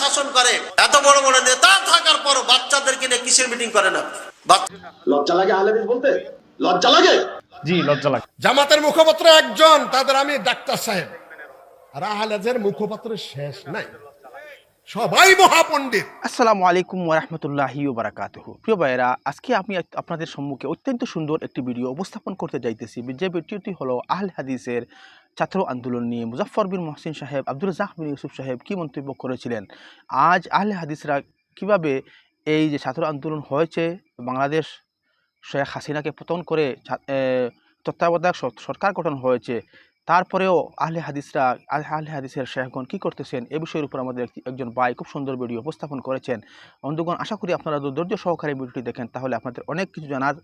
শাসন করে। এত বড় বড় নেতা থাকার পর বাচ্চাদেরকে নিয়ে কিসের মিটিং করে না লজ্জা লাগে আহলে বলতে? লজ্জা লাগে? জি লজ্জা লাগে। জামাতের মুখপাত্র একজন তাদের আমি ডাক্তার সাহেব। আর আহলেদের মুখপাত্র শেষ নাই। সবাই মহাপণ্ডিত। আসসালামু আলাইকুম ওরহমতুল্লাহি বারাকাতুহু প্রিয় ভাইয়েরা, আজকে আমি আপনাদের সম্মুখে অত্যন্ত সুন্দর একটি ভিডিও উপস্থাপন করতে যাইতেছি। যে ভিডিওটি হলো আহল হাদিসের ছাত্র আন্দোলন নিয়ে মুজাফর বিন মহসিন সাহেব আব্দুল রাজাক বিন ইউসুফ সাহেব কী মন্তব্য করেছিলেন? আজ আহলে হাদিসরা কীভাবে এই যে ছাত্র আন্দোলন হয়েছে, বাংলাদেশ শেখ হাসিনাকে পতন করে তত্ত্বাবধায়ক সরকার গঠন হয়েছে তারপরেও আহলে হাদিসরা আহ- আহলে হাদিসের শেখগণ কী করতেছেন? এ বিষয়ের উপর আমাদের একটি- একজন ভাই খুব সুন্দর ভিডিও উপস্থাপন করেছেন। বন্ধুগণ আশা করি আপনারা যদি ধৈর্য সহকারে ভিডিওটি দেখেন তাহলে আপনাদের অনেক কিছু জানার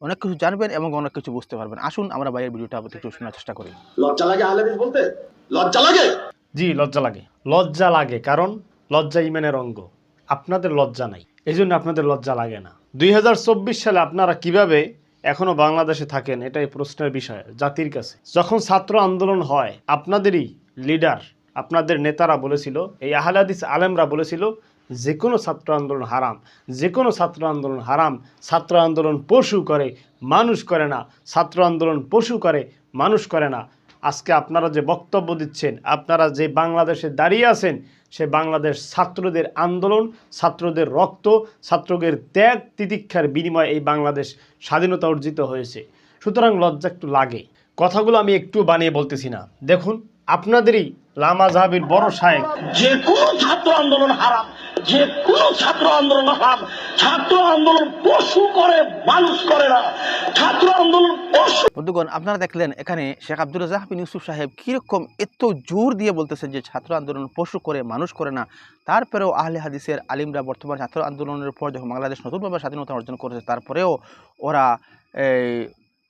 অনেক কিছু জানবেন এবং অনেক কিছু বুঝতে পারবেন। আসুন আমরা ভাইয়ের ভিডিওটা একটু শোনার চেষ্টা করি। লজ্জা লাগে আহলে হাদিস বলতে? লজ্জা লাগে? জি লজ্জা লাগে। লজ্জা লাগে কারণ লজ্জা ইমানের অঙ্গ। আপনাদের লজ্জা নাই এই জন্য আপনাদের লজ্জা লাগে না। দুই হাজার চব্বিশ সালে আপনারা কীভাবে এখনও বাংলাদেশে থাকেন, এটাই প্রশ্নের বিষয়, জাতির কাছে। যখন ছাত্র আন্দোলন হয়, আপনাদেরই লিডার আপনাদের নেতারা বলেছিল, এই আহলাদিস আলেমরা বলেছিল যে কোনো ছাত্র আন্দোলন হারাম যে কোনো ছাত্র আন্দোলন হারাম, ছাত্র আন্দোলন পশু করে, মানুষ করে না, ছাত্র আন্দোলন পশু করে, মানুষ করে না। আজকে আপনারা যে বক্তব্য দিচ্ছেন, আপনারা যে বাংলাদেশে দাঁড়িয়ে আছেন, সে বাংলাদেশ ছাত্রদের আন্দোলন, ছাত্রদের রক্ত, ছাত্রদের ত্যাগ, তিতিক্ষার বিনিময়ে এই বাংলাদেশ স্বাধীনতা অর্জিত হয়েছে। সুতরাং লজ্জা একটু লাগে। কথাগুলো আমি একটু বানিয়ে বলতেছি না। দেখুন, আপনাদেরই লামা জাহাবির বড় সাহেব যে কোনো ছাত্র আন্দোলন হারাম যে কোনো ছাত্র আন্দোলন হারাম। ছাত্র আন্দোলন পশু করে মানুষ করে না। ছাত্র আন্দোলন পশু বন্ধুগণ আপনারা দেখলেন এখানে শেখ আব্দুল রাজাক বিন ইউসুফ সাহেব কীরকম এত জোর দিয়ে বলতেছেন যে ছাত্র আন্দোলন পশু করে মানুষ করে না। তারপরেও আহলে হাদিসের আলিমরা বর্তমান ছাত্র আন্দোলনের পর যখন বাংলাদেশ নতুনভাবে স্বাধীনতা অর্জন করেছে তারপরেও ওরা এই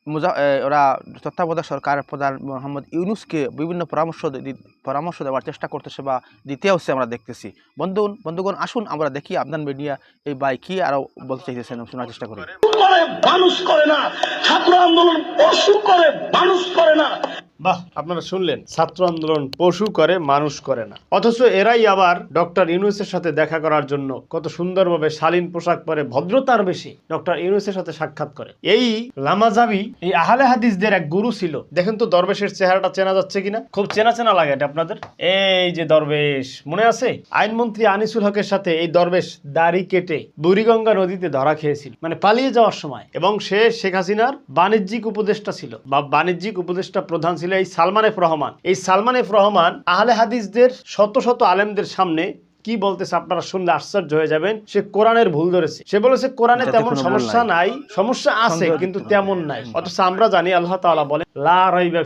মুজা ওরা তত্ত্বাবধায়ক সরকার প্রধান মোহাম্মদ ইউনুসকে বিভিন্ন পরামর্শ পরামর্শ দেওয়ার চেষ্টা করতেছে বা দিতে হচ্ছে আমরা দেখতেছি। বন্ধু বন্ধুগণ, আসুন আমরা দেখি আপনার মিডিয়া এই বাই কি আরও বলতে চাইতেছেন, শোনার চেষ্টা করি। মানুষ করে না, ছাত্র আন্দোলন করে, মানুষ করে না। বাহ, আপনারা শুনলেন, ছাত্র আন্দোলন পশু করে, মানুষ করে না। অথচ এরাই আবার ডক্টর ইউনুসের সাথে দেখা করার জন্য কত সুন্দরভাবে শালীন পোশাক পরে ভদ্রতার বেশি ডক্টর ইউনুসের সাথে সাক্ষাৎ করে। এই লামাজাবি, এই আহলে হাদিসদের এক গুরু ছিল। দেখেন তো দরবেশের চেহারাটা চেনা যাচ্ছে কিনা? খুব চেনা চেনা লাগে এটা আপনাদের। এই যে দরবেশ, মনে আছে? আইনমন্ত্রী আনিসুল হকের সাথে এই দরবেশ দাড়ি কেটে বুড়িগঙ্গা নদীতে ধরা খেয়েছিল। মানে পালিয়ে যাওয়ার সময়। এবং সে শেখ হাসিনার বাণিজ্যিক উপদেষ্টা ছিল বা বাণিজ্যিক উপদেষ্টা প্রধান ছিল এই সালমান এফ রহমান। এই সালমান এফ রহমান আহলে হাদিসদের শত শত আলেমদের সামনে কি বলতেছে আপনারা শুনলে আশ্চর্য হয়ে যাবেন সে কোরআনের ভুল ধরেছে। সে বলেছে কোরআনে তেমন সমস্যা নাই। সমস্যা আছে কিন্তু তেমন নাই। অথচ আমরা জানি আল্লাহ তাআলা বলে লা রাইবা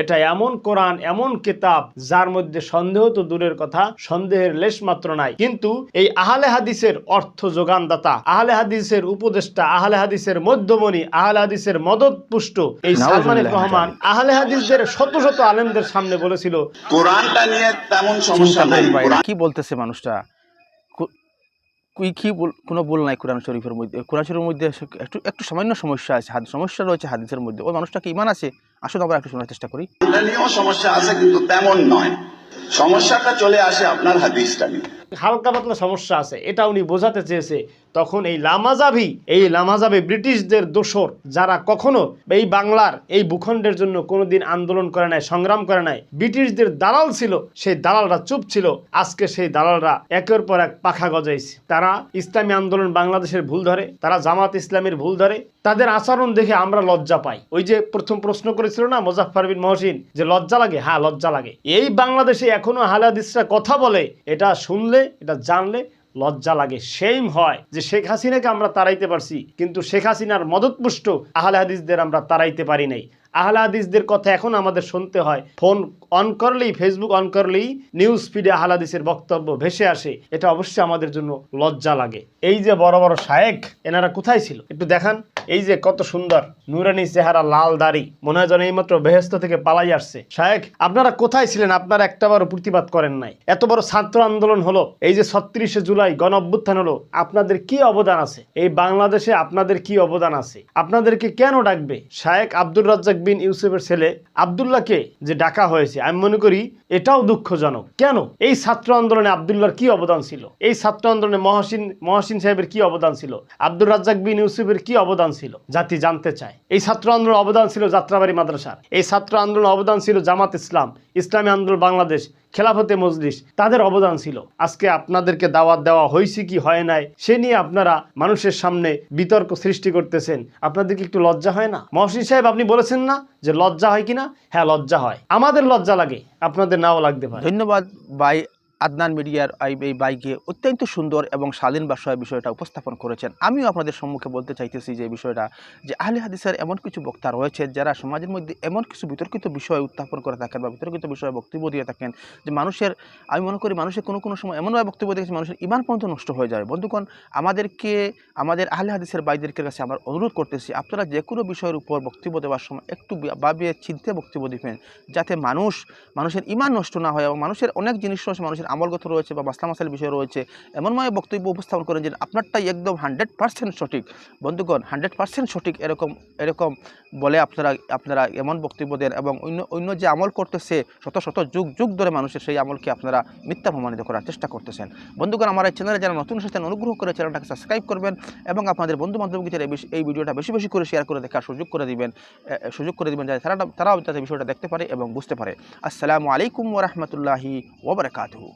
এটা এমন কোরআন এমন কিতাব যার মধ্যে সন্দেহ তো দূরের কথা সন্দেহের লেশ মাত্র নাই। কিন্তু এই আহলে হাদিসের অর্থ যোগানদাতা আহলে হাদিসের উপদেষ্টা আহলে হাদিসের মধ্যমণি আহলে হাদিসের মদত পুষ্ট এই সালমান রহমান আহলে হাদিসদের শত শত আলেমদের সামনে বলেছিল কোরআনটা নিয়ে তেমন সমস্যা নাই। কি বলতেছে মানুষটা কু- কি কি বল- কোনো ভুল নাই কোরআন শরীফের মধ্যে। কোরআন শরীফের মধ্যে একটু একটু সামান্য সমস্যা আছে সমস্যা রয়েছে হাদিসের মধ্যে। ওই মানুষটা কি ইমান আছে। আসুন আমরা একটু শোনার চেষ্টা করি। সমস্যা আছে কিন্তু তেমন নয়। সমস্যাটা চলে আসে আপনার হাদিসটা নিয়ে। হালকা পাতলা সমস্যা আছে। এটা উনি বোঝাতে চেয়েছে তখন এই লামাজাবি এই লামাজাবি ব্রিটিশদের দোসর যারা কখনো এই বাংলার এই ভূখণ্ডের জন্য কোনোদিন আন্দোলন করে নাই, সংগ্রাম করে নাই, ব্রিটিশদের দালাল ছিল, সেই দালালরা চুপ ছিল, আজকে সেই দালালরা একের পর এক পাখা গজাইছে। তারা ইসলামী আন্দোলন বাংলাদেশের ভুল ধরে, তারা জামাত ইসলামের ভুল ধরে, তাদের আচরণ দেখে আমরা লজ্জা পাই। ওই যে প্রথম প্রশ্ন করেছিল না মোজাফফর বিন মহসিন, যে লজ্জা লাগে? হ্যাঁ লজ্জা লাগে। এই বাংলাদেশে এখনও হালাদিসরা কথা বলে, এটা শুনলে, এটা জানলে লজ্জা লাগে সেইম হয় যে শেখ হাসিনাকে আমরা তাড়াইতে পারছি, কিন্তু শেখ হাসিনার মদতপুষ্ট আহলে হাদিসদের আমরা তাড়াইতে পারি নাই। আহলে হাদিসদের কথা এখন আমাদের শুনতে হয়। ফোন অন করলেই ফেসবুক অন করলেই নিউজ ফিডে আহলে হাদিসের বক্তব্য ভেসে আসে। এটা অবশ্যই আমাদের জন্য লজ্জা লাগে। এই যে বড় বড় শায়েক এনারা কোথায় ছিল? একটু দেখান। এই যে কত সুন্দর, নুরানি চেহারা, লাল দাড়ি, মনে হয় যেন এইমাত্র বেহেস্ত থেকে পালাই আসছে। শায়েক আপনারা কোথায় ছিলেন? আপনারা একটাবারও প্রতিবাদ করেন নাই। এত বড় ছাত্র আন্দোলন হলো, এই যে ছত্রিশে জুলাই গণ অভ্যুত্থান হলো, আপনাদের কি অবদান আছে? এই বাংলাদেশে আপনাদের কি অবদান আছে? আপনাদেরকে কেন ডাকবে? শায়েক আব্দুর রাজ্জাক বিন ইউসুফের ছেলে আবদুল্লাহকে যে ডাকা হয়েছে, আমি মনে করি এটাও দুঃখজনক। কেন? এই ছাত্র আন্দোলনে আবদুল্লাহর কি অবদান ছিল? এই ছাত্র আন্দোলনে মহাসিন মহাসিন সাহেবের কি অবদান ছিল? আব্দুর রাজ্জাক বিন ইউসুফের কি অবদান ছিল, জাতি জানতে চায়। এই ছাত্র আন্দোলন অবদান ছিল যাত্রাবাড়ি মাদ্রাসার। এই ছাত্র আন্দোলন অবদান ছিল জামাত ইসলাম, ইসলামী আন্দোলন বাংলাদেশ, খেলাফতে মজলিস, তাদের অবদান ছিল। আজকে আপনাদেরকে দাওয়াত দেওয়া হয়েছে কি হয় নাই, সে নিয়ে আপনারা মানুষের সামনে বিতর্ক সৃষ্টি করতেছেন। আপনাদের কি একটু লজ্জা হয় না? মহসিন সাহেব, আপনি বলেছেন না যে লজ্জা হয় কিনা? হ্যাঁ লজ্জা হয়। আমাদের লজ্জা লাগে, আপনাদের নাও লাগতে পারে। ধন্যবাদ ভাই আদনান মিডিয়ার এই- বাইকে অত্যন্ত সুন্দর এবং স্বাধীন ভাষায় বিষয়টা উপস্থাপন করেছেন। আমিও আপনাদের সম্মুখে বলতে চাইতেছি যে বিষয়টা, যে আহলে হাদিসের এমন কিছু বক্তা রয়েছে যারা সমাজের মধ্যে এমন কিছু বিতর্কিত বিষয় উত্থাপন করে থাকেন বা বিতর্কিত বিষয়ে বক্তব্য দিয়ে থাকেন, যে মানুষের, আমি মনে করি মানুষের কোনো কোনো সময় এমনভাবে বক্তব্য দিয়েছে মানুষের ইমান পর্যন্ত নষ্ট হয়ে যায়। বন্ধুগণ, আমাদেরকে, আমাদের আহলে হাদিসের বাইদের কাছে আমার অনুরোধ করতেছি, আপনারা যে কোনো বিষয়ের উপর বক্তব্য দেওয়ার সময় একটু ভাবিয়ে চিন্তে বক্তব্য দিবেন, যাতে মানুষ, মানুষের ইমান নষ্ট না হয় এবং মানুষের অনেক জিনিস মানুষের আমলগত রয়েছে বা মাসলা মাসাল বিষয় রয়েছে এমনভাবে বক্তব্য উপস্থাপন করেন যে আপনারটাই একদম হান্ড্রেড পার্সেন্ট সঠিক। বন্ধুগণ, হান্ড্রেড পার্সেন্ট সঠিক এরকম এরকম বলে আপনারা আপনারা এমন বক্তব্য দেন এবং অন্য অন্য যে আমল করতেছে, শত শত যুগ যুগ ধরে মানুষের সেই আমলকে আপনারা মিথ্যা প্রমাণিত করার চেষ্টা করতেছেন। বন্ধুগণ, আমার এই চ্যানেলে যারা নতুন এসেছেন, অনুগ্রহ করে চ্যানেলটাকে সাবস্ক্রাইব করবেন এবং আপনাদের বন্ধু বান্ধবকে এই ভিডিওটা বেশি বেশি করে শেয়ার করে দেখার সুযোগ করে দিবেন সুযোগ করে দিবেন যাতে তারা, তারাও যাতে বিষয়টা দেখতে পারে এবং বুঝতে পারে। আসসালামু আলাইকুম ওরহমতুল্লাহি ওবরাকাতহু